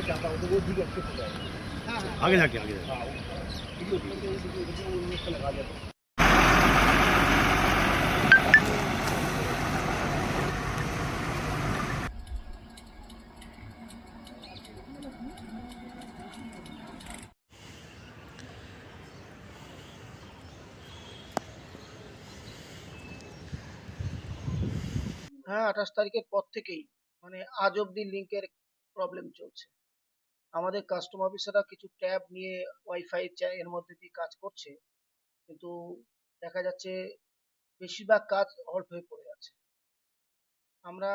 Video অনুষ্ঠানে কাজ আছে হ্যাঁ আঠাশ তারিখের পর থেকেই মানে আজ অব্দি লিঙ্কের প্রবলেম চলছে। আমাদের কাস্টম অফিসাররা কিছু ট্যাব নিয়ে ওয়াইফাই এর মধ্যে দিয়ে কাজ করছে, কিন্তু দেখা যাচ্ছে বেশিরভাগ কাজ হল্ট হয়ে পড়ে আছে আমরা